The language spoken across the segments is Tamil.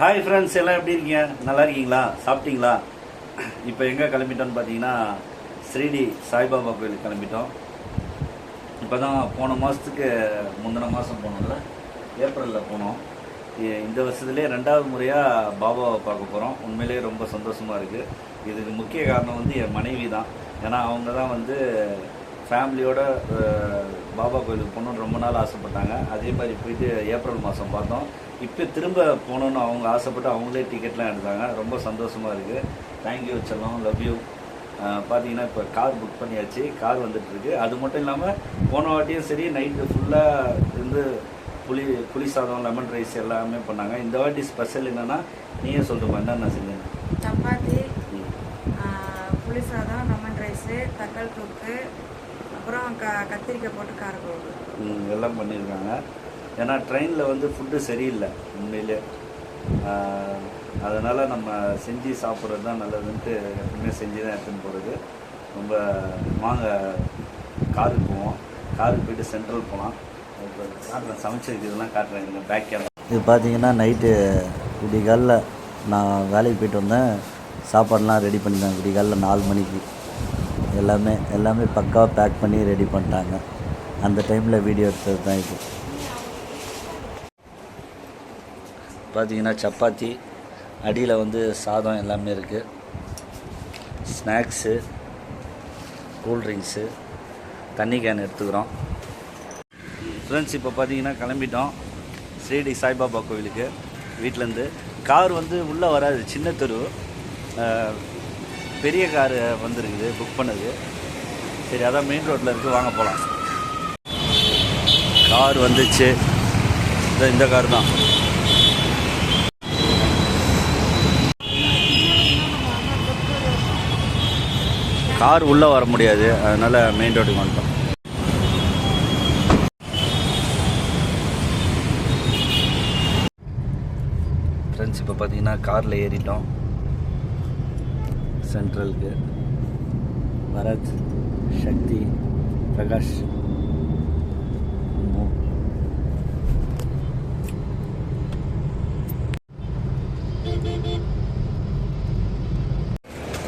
ஹாய் ஃப்ரெண்ட்ஸ் எல்லாம் எப்படி இருக்கீங்க? நல்லா இருக்கீங்களா? சாப்பிட்டீங்களா? இப்போ எங்கே கிளம்பிட்டோன்னு பார்த்தீங்கன்னா ஸ்ரீடி சாய்பாபா கோயிலுக்கு கிளம்பிட்டோம். இப்போ தான் போன மாதத்துக்கு முந்தின மாதம் போனோம்ல ஏப்ரலில் போனோம். இந்த வருஷத்துலேயே ரெண்டாவது முறையாக பாபாவை பார்க்க போகிறோம் உண்மையிலேயே ரொம்ப சந்தோஷமாக இருக்குது இதுக்கு முக்கிய காரணம் வந்து என் மனைவி தான் ஏன்னா அவங்க தான் வந்து ஃபேமிலியோட பாபா கோயிலுக்கு போகணுன்னு ரொம்ப நாள் ஆசைப்பட்டாங்க. அதே மாதிரி போயிட்டு ஏப்ரல் மாதம் பார்த்தோம். இப்போ திரும்ப போகணுன்னு அவங்க ஆசைப்பட்டு அவங்களே டிக்கெட்லாம் எடுத்தாங்க. ரொம்ப சந்தோஷமாக இருக்குது தேங்க்யூ செல்லம். லவ் யூ பார்த்தீங்கன்னா இப்போ கார் புக் பண்ணியாச்சு. கார் வந்துட்டு இருக்கு. அது மட்டும் இல்லாமல் போன வாட்டியும் சரி நைட்டு ஃபுல்லாக இருந்து புளி புளி சாதம் லெமன் ரைஸ் எல்லாமே பண்ணாங்க. இந்த வாட்டி ஸ்பெஷல் என்னென்னா நீயே சொல்லுமா என்னென்ன செஞ்சேன். சப்பாத்தி புளி சாதம் லெமன் ரைஸு தக்காளி தொக்கு அப்புறம் க கத்திரிக்காய் போட்டு காரக்குழம்பு ம், எல்லாம் பண்ணியிருக்காங்க. ஏன்னா ட்ரெயினில் வந்து ஃபுட்டு சரியில்லை உண்மையிலே. அதனால் நம்ம செஞ்சு சாப்பிட்றது தான் நல்லதுன்ட்டு எப்பவுமே செஞ்சு தான் எடுத்துன்னு போகிறது ரொம்ப வாங்க காருக்கு போவோம். காருக்கு போயிட்டு சென்ட்ரல் போகலாம். இப்போ காட்டுறேன் சமைச்சிருக்கிறதுலாம் காட்டுறேன் எங்கள் பேக் கேமரா இது பார்த்தீங்கன்னா நைட்டு விடிகாலில் நான் வேலைக்கு போயிட்டு வந்தேன். சாப்பாடெலாம் ரெடி பண்ணிட்டேன் விடிகாலில் நாலு மணிக்கு. எல்லாமே எல்லாமே பக்காவாக பேக் பண்ணி ரெடி பண்ணிட்டாங்க. அந்த டைமில் வீடியோ எடுத்தது தான் இது. பார்த்தீங்கன்னா சப்பாத்தி அடியில் வந்து சாதம் எல்லாமே இருக்குது ஸ்நாக்ஸு கூல்ட்ரிங்க்ஸு தண்ணி கேன் எடுத்துக்கிறோம். ஃப்ரெண்ட்ஸ் இப்போ பார்த்தீங்கன்னா கிளம்பிட்டோம். ஸ்ரீடி சாய்பாபா கோவிலுக்கு. வீட்டிலேருந்து கார் வந்து உள்ளே வராது சின்ன தெரு. பெரிய காரு வந்திருக்குது புக் பண்ணது. சரி அதான் மெயின் ரோட்டில் இருக்குது வாங்க போகலாம் கார் வந்துச்சு. இதோ இந்த கார் தான் கார் உள்ளே வர முடியாது அதனால் மெயின் ரோட்டுக்கு வந்துட்டோம். ஃப்ரெண்ட்ஸ் இப்போ பார்த்தீங்கன்னா காரில் ஏறிட்டோம். சென்ட்ரலுக்கு. பரத் சக்தி பிரகாஷ்.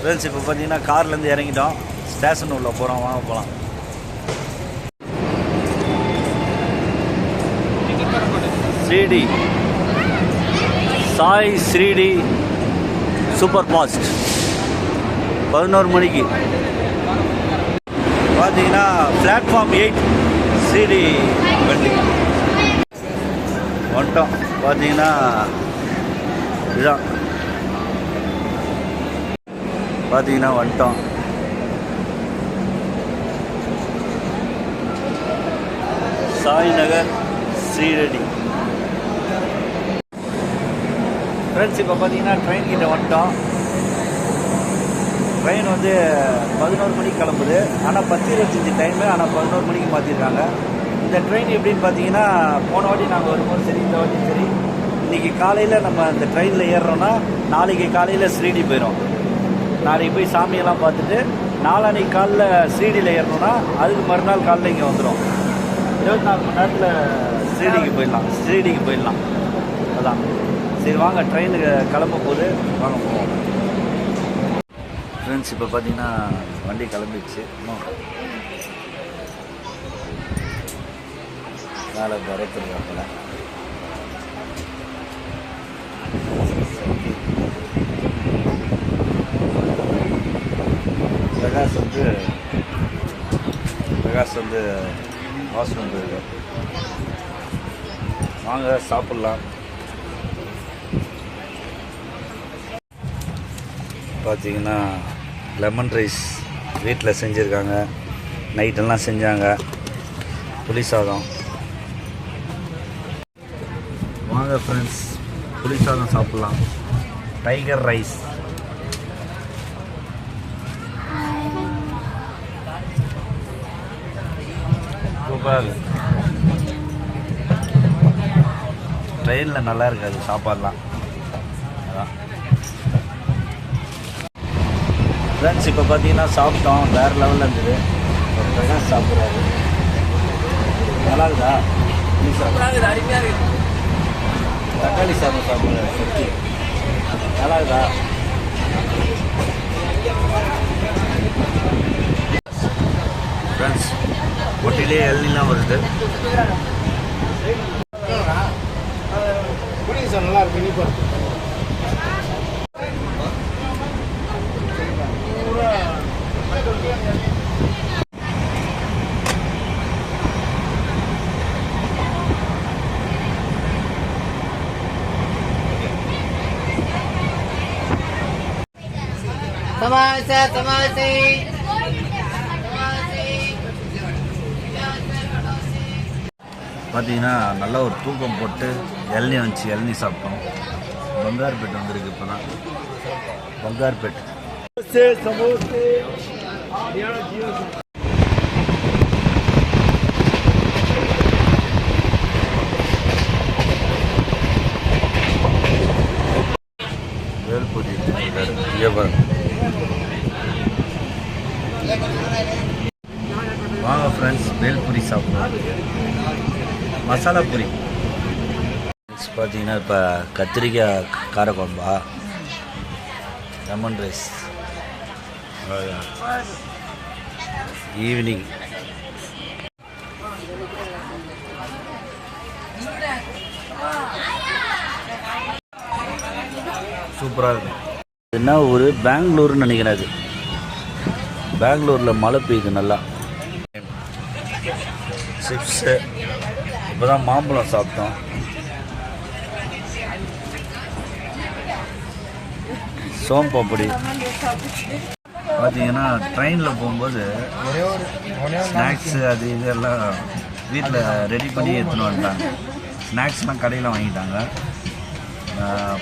ஃப்ரெண்ட்ஸ் இப்போ பார்த்தீங்கன்னா கார்லேருந்து இறங்கிட்டோம். ஸ்டேஷன் உள்ள போகிறோம் வாங்க போகலாம் ஸ்ரீடி சாய் ஸ்ரீடி சூப்பர் ஃபாஸ்ட் பதினோரு மணிக்கு. பார்த்தீங்கன்னா பிளாட்ஃபார்ம் எயிட் ஸ்ரீடி வண்டி வந்துட்டோம் பார்த்தீங்கன்னா இதுதான். பார்த்தீங்கன்னா வந்துட்டோம் சாய் நகர் ஸ்ரீரெடி ஃப்ரெண்ட்ஸ் இப்போ பார்த்தீங்கன்னா ட்ரெயின் கிட்ட வந்துட்டோம் ட்ரெயின் வந்து பதினோரு மணிக்கு கிளம்புது. ஆனால் பத்து இருபத்தஞ்சி டைமு ஆனால் பதினோரு மணிக்கு மாற்றிருக்காங்க இந்த ட்ரெயின் எப்படின்னு பார்த்தீங்கன்னா போன வாட்டி நாங்கள் வரும்போது சரி இந்த வாட்டி சரி. இன்றைக்கி காலையில் நம்ம இந்த ட்ரெயினில் ஏறுறோன்னா நாளைக்கு காலையில் ஸ்ரீடி போயிடும் நாளைக்கு போய் சாமியெல்லாம் பார்த்துட்டு நாளானைக்கு காலைல ஸ்ரீடியில் ஏறணும்னா அதுக்கு மறுநாள் காலைல இங்கே வந்துடும் இருபத்தி நாலு மணி நேரத்தில் ஸ்ரீடிக்கு போயிடலாம். ஸ்ரீடிக்கு போயிடலாம். அதான். சரி வாங்க ட்ரெயினுக்கு கிளம்ப போது வாங்க போவோம். ஃப்ரெண்ட்ஸ் இப்போ பார்த்தீங்கன்னா வண்டி கிளம்பிடுச்சு. மேலே பரத்துருக்காப்புல பிரகாஷ் வந்து பிரகாஷ் வந்து வாஷ்ரூம் போயிருக்கு. வாங்க சாப்பிட்லாம். பார்த்தீங்கன்னா லெமன் ரைஸ் வீட்டில் செஞ்சுருக்காங்க. நைட்டெல்லாம் செஞ்சாங்க. புளி சாதம். வாங்க ஃப்ரெண்ட்ஸ் புளி சாதம் சாப்பிட்லாம். டைகர் ரைஸ் சூப்பர் ட்ரெயினில் நல்லா இருக்காது சாப்பாடுலாம். அதான். ஃப்ரெண்ட்ஸ் இப்போ பார்த்தீங்கன்னா சாப்பிட்டோம். வேறு லெவலில் இருந்தது. ஒரு பிரகாஷ் சாப்பிட்றாரு. நல்லா இருக்குதா அருமையாக இருக்கு தக்காளி சாதம் சாப்பிட்றேன் சக்தி நல்லா இருக்கா ஃப்ரெண்ட்ஸ் ஒட்டிலே எல்லாம் வருது. புரியுது சார் நல்லா இருக்கு இனிப்பா சமாச சமாசை பார்த்தீங்கன்னா நல்லா ஒரு தூக்கம் போட்டு இளநீ வந்துச்சு இளநீ சாப்பிட்டோம். பங்கார்பேட் வந்திருக்கு இப்போ தான் பங்கார்பேட் வேல்பூரி வியாபாரம் வாங்க ஃப்ரெண்ட்ஸ் வேல்பூரி சாப்பிடுவோம். மசாலா பூரி. பார்த்தீங்கன்னா இப்போ கத்திரிக்காய் காரக்குழம்பா லெமன் ரைஸ் ஈவினிங் சூப்பராக இருக்கும். என்ன ஒரு பெங்களூர்னு நினைக்கிறேன் அது. பெங்களூரில் மழை பெய்யுது நல்லா. சிப்ஸு. இப்போ தான் மாம்பழம் சாப்பிட்டோம். சோம்பப்பொடி பார்த்தீங்கன்னா ட்ரெயினில் போகும்போது ஸ்நாக்ஸு அது இதெல்லாம் வீட்டில் ரெடி பண்ணி எடுத்துன்னு வந்துட்டாங்க. ஸ்நாக்ஸ்லாம் கடையில் வாங்கிட்டாங்க.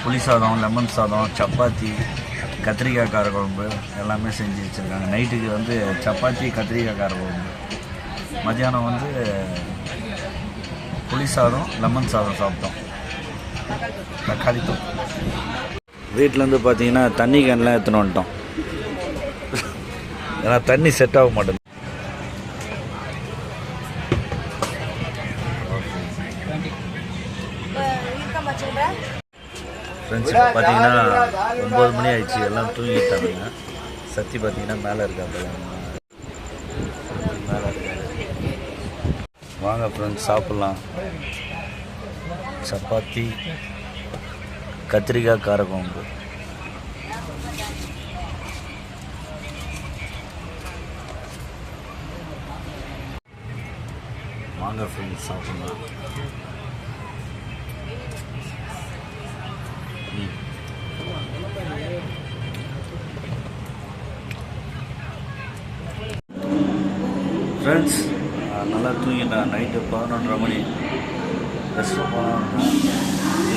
புளி சாதம் லெமன் சாதம் சப்பாத்தி கத்திரிக்காய் கார குழம்பு எல்லாமே செஞ்சு வச்சுருக்காங்க. நைட்டுக்கு வந்து சப்பாத்தி கத்திரிக்காய் கார குழம்பு. மத்தியானம் வந்து புளி சாதம் லெமன் சாதம் சாப்பிட்டோம். தக்காளி வீட்டிலேருந்து பார்த்தீங்கன்னா தண்ணி கேன்லாம் எடுத்துன்னு வந்துட்டோம். ஏன்னா தண்ணி செட் ஆக மாட்டேங்குது. ஃப்ரெண்ட்ஸ் பார்த்தீங்கன்னா ஒம்பது மணி ஆயிடுச்சு. எல்லாம் தூங்கிட்டாங்க சத்தி பார்த்தீங்கன்னா மேலே இருக்காங்க மேலே இருக்காங்க வாங்க ஃப்ரெண்ட்ஸ் சாப்பிட்லாம். சப்பாத்தி கத்திரிக்காய் காரக்குழம்பு. வாங்க ஃப்ரெண்ட்ஸ் சாப்பிட்லாம். ஃப்ரெண்ட்ஸ் நைட்டு பதினொன்றரை மணி. ரெஸ்ட் போனோம்னா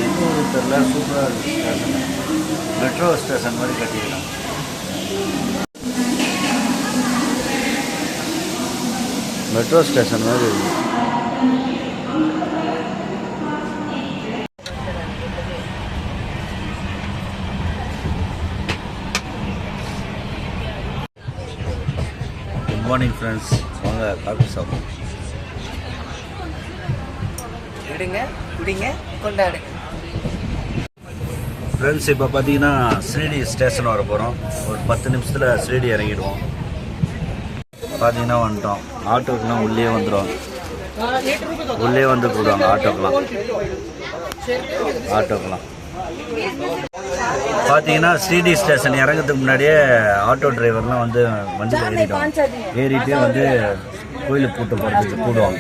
எந்த ஊர் தெரில சூப்பராக இருக்குது ஸ்டேஷன் மெட்ரோ ஸ்டேஷன் மாதிரி கட்டிடலாம் மெட்ரோ ஸ்டேஷன் மாதிரி இருக்கு. குட் மார்னிங் ஃப்ரெண்ட்ஸ் வாங்க காஃபி சாப்பிடுவோம் எடுங்க குடிங்க கொண்டாடுங்க. ஃப்ரெண்ட்ஸ் இப்போ பார்த்தீங்கன்னா ஸ்ரீடி ஸ்டேஷன் வர போகிறோம் ஒரு பத்து நிமிஷத்தில் ஸ்ரீடி இறங்கிடுவோம். பார்த்தீங்கன்னா வந்துட்டோம். ஆட்டோக்கெலாம் உள்ளே வந்துடும் உள்ளே வந்து போடுவாங்க ஆட்டோக்கெலாம் ஆட்டோக்கெலாம் பார்த்தீங்கன்னா ஸ்ரீடி ஸ்டேஷன் இறங்கிறதுக்கு முன்னாடியே ஆட்டோ டிரைவர்லாம் வந்து வண்டியில் ஏறிட்டோம். ஏறிட்டு வந்து கோயிலுக்கு கூட்டு போகிறதுக்கு கூடுவாங்க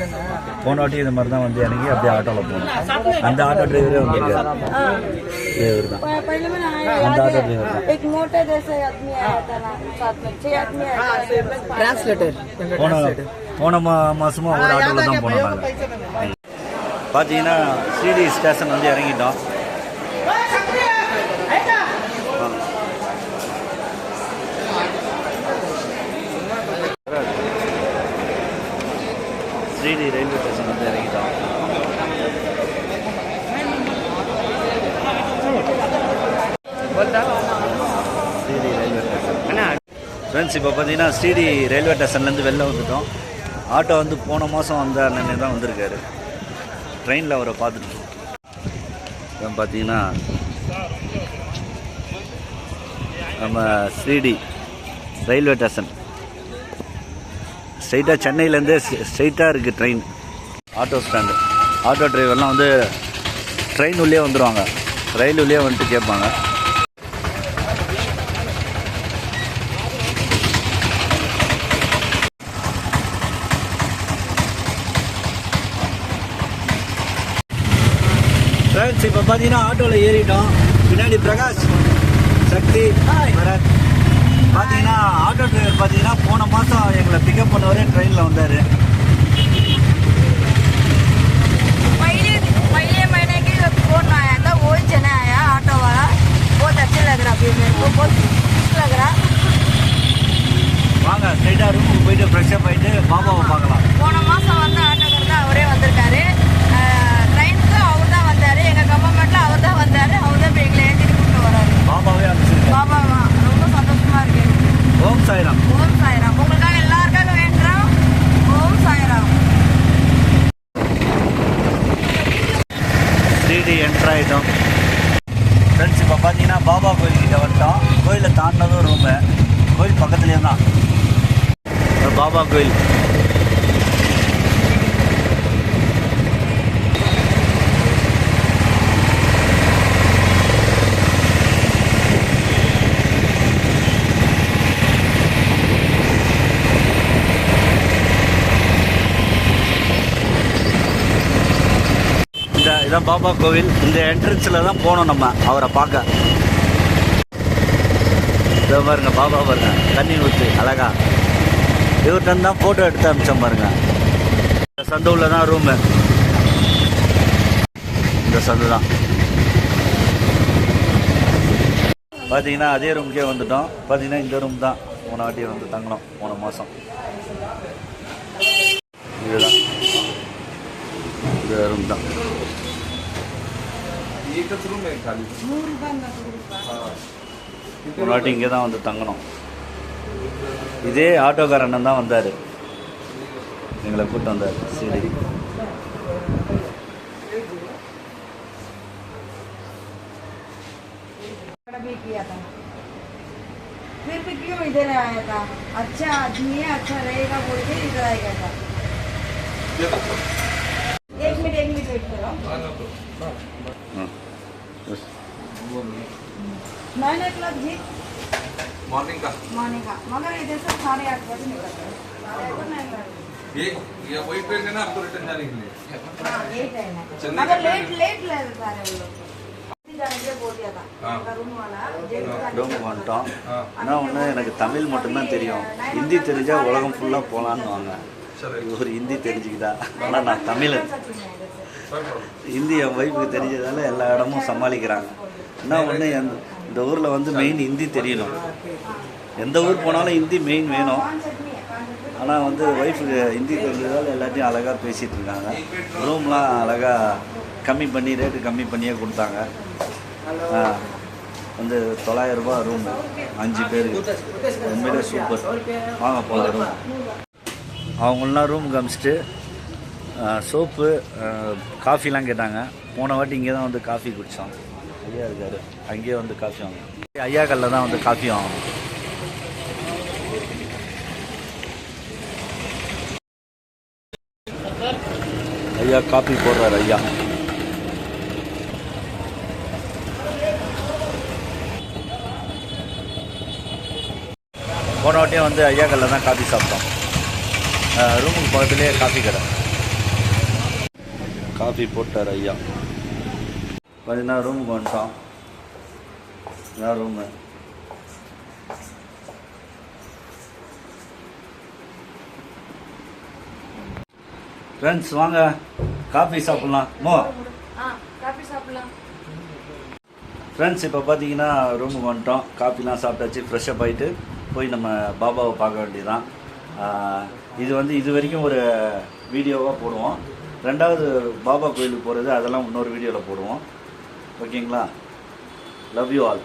போன வாட்டி இது மாதிரி தான் வந்து இறங்கி அப்படியே ஆட்டோவில் போனோம். அந்த ஆட்டோ டிரைவரே வந்திருக்காரு டிரைவர் தான். அந்த ஆட்டோ டிரைவர் தான் போன போன மா மாதமும் ஒரு ஆட்டோவில் தான் போனோம் பார்த்தீங்கன்னா ஸ்ரீடி ஸ்டேஷன் வந்து இறங்கிட்டோம். ஸ்ரீடி ரயில்வே ஸ்டேஷன் வந்து இறங்கிட்டோம் ஸ்ரீடி ரயில்வே ஸ்டேஷன் ஃப்ரெண்ட்ஸ் இப்போ பார்த்தீங்கன்னா ஸ்ரீடி ரயில்வே ஸ்டேஷன்லேருந்து வெளில வந்துட்டோம். ஆட்டோ வந்து போன மாதம் வந்த அண்ணன் தான் வந்திருக்காரு. ட்ரெயினில் அவரை பார்த்துட்டு இப்போ பார்த்தீங்கன்னா நம்ம ஸ்ரீடி ரயில்வே ஸ்டேஷன் ஸ்ட்ரைட்டாக சென்னையிலேருந்து ஸ்ட்ரைட்டாக இருக்குது ட்ரெயின். ஆட்டோ ஸ்டாண்டு ஆட்டோ டிரைவர்லாம் வந்து ட்ரெயின் உள்ளே வந்துடுவாங்க ரயில் உள்ளே வந்துட்டு கேட்பாங்க. ஃப்ரெண்ட்ஸ் இப்போ பார்த்தீங்கன்னா ஆட்டோவில் ஏறிட்டோம். பின்னாடி பிரகாஷ் சக்தி பரத். பார்த்தீங்கன்னா ஆட்டோ டிரைவர் பார்த்தீங்கன்னா போன மாதம் எங்களை பிக்கப் பண்ணவரே ட்ரெயினில் வந்தார். வாங்க ஸ்ட்ரைட்டாக ரூமுக்கு போயிட்டு ஃப்ரெஷ்ஷப் ஆகிட்டு பாபாவை பார்க்கலாம். போன மாதம் வந்து ஆட்டோக்கார் தான் அவரே வந்திருக்காரு. ட்ரெயினுக்கு அவர் தான் வந்தார். எங்கள் கவர்மெண்ட்டில் அவர் தான் வந்தார். அவர் தான் எங்களை ஏற்றிட்டு கூப்பிட்டு வராரு. பாபாவே அனுப்பிச்சு பாபா ஓம் சாய்ராம். ஓம் சாய்ராம். உங்களுக்காக எல்லாருக்காக வேண்டுறோம் ஓம் சாய்ராம். த்ரீடி என்ட்ரு ஆகிட்டோம் ஃப்ரெண்ட்ஸ் இப்போ பார்த்தீங்கன்னா பாபா கோயில்கிட்ட வந்துட்டோம். கோயிலை தாண்டினதும் ரூமு. கோயில் பக்கத்துலேயே தான். பாபா கோயில். இதுதான் இதான் பாபா கோவில். இந்த என்ட்ரன்ஸில் தான் போனோம் நம்ம. அவரை பார்க்க. இதை பாருங்க பாபா பாருங்க. தண்ணி ஊற்று அழகா. இவர்கிட்ட தான் ஃபோட்டோ எடுத்து அனுப்பிச்சோம் பாருங்க. இந்த சந்து உள்ள தான் ரூமு இந்த சந்து தான். பார்த்தீங்கன்னா அதே ரூம்க்கே வந்துட்டோம். பார்த்தீங்கன்னா இந்த ரூம் தான். போன வாட்டி வந்து தங்கினோம் போன மாதம் இதுதான். இந்த ரூம் தான். एकच रूम आहे खाली ஒரு வாட்டி இங்கே தான் வந்து தங்கணும் இதே ஆட்டோக்கார அண்ணன் தான் வந்தார் எங்களை கூப்பிட்டு வந்தார் சரி भी किया था फिर भी क्यों इधर आया था अच्छा आदमी है अच्छा रहेगा बोल के इधर आ गया था एक मिनट एक मिनट वेट करो ம். Nine o'clock ji morning का मॉर्निंग का मगर इधर से साढ़े आठ बजे निकलते हैं साढ़े आठ को नाइन बजे ये ये वही ट्रेन है ना आपको रिटर्न जाने के लिए हाँ यही टाइम है चेन्नई मगर का लेट ट्रेन लेट ले सारे वो लोग जाने के लिए बोल दिया था हाँ। उनका रूम वाला जेल से जाने ரூமுக்கு வந்துட்டோம் हाँ ஆனால் ஒன்று எனக்கு தமிழ் மட்டும்தான் தெரியும் ஹிந்தி தெரிஞ்சால் உலகம் ஃபுல்லாக போகலான்னு வாங்க चलो ஒரு ஹிந்தி தெரிஞ்சுக்கிட்டா ஆனால் நான் தமிழன் सच में इधर से सर प्रॉब्लम ஹிந்தி என் ஒய்ஃபுக்கு தெரிஞ்சதால எல்லா இடமும் சமாளிக்கிறாங்க என்ன ஒன்று இந்த ஊரில் வந்து மெயின் ஹிந்தி தெரியணும். எந்த ஊர் போனாலும் ஹிந்தி மெயின் வேணும். ஆனால் வந்து ஒய்ஃபுக்கு ஹிந்தி தெரிஞ்சதால் எல்லாத்தையும் அழகாக பேசிகிட்டு இருக்காங்க. ரூம்லாம் அழகாக கம்மி பண்ணி ரேட்டு கம்மி பண்ணியே கொடுத்தாங்க. வந்து தொள்ளாயிரரூபா ரூம் அஞ்சு பேருக்கு உண்மையிலே சூப்பர் வாங்க போகலாம் ரூம் அவங்களாம் ரூம் காமிச்சிட்டு சோப்பு காஃபிலாம் கேட்டாங்க. போன வாட்டி இங்கே தான் வந்து காஃபி குடித்தோம் ஐயா இருக்காரு. அங்கேயே வந்து காஃபி வாங்க ஐயா கல்ல தான் வந்து காஃபி வாங்கணும். ஐயா காஃபி போடுறாரு ஐயா. போன வாட்டியும் வந்து ஐயா கல்ல தான் காஃபி சாப்பிட்டோம். ரூமுக்கு பக்கத்துலேயே காஃபி கடை. காஃபி போட்டார் ஐயா. பார்த்தீங்கன்னா ரூமுக்கு வந்துட்டோம் இதான் ரூமு ஃப்ரெண்ட்ஸ் வாங்க. காஃபி சாப்பிட்லாம். மோ. ஃப்ரெண்ட்ஸ் இப்போ பார்த்தீங்கன்னா ரூமுக்கு வந்துட்டோம் காஃபிலாம் சாப்பிட்டாச்சு ஃப்ரெஷ்ஷப் ஆகிட்டு போய் நம்ம பாபாவை பார்க்க வேண்டியதான் இது வந்து இது வரைக்கும் ஒரு வீடியோவாக போடுவோம். ரெண்டாவது பாபா கோயிலுக்கு போகிறது அதெல்லாம் இன்னொரு வீடியோவில் போடுவோம். ஓகேங்களா? Love you all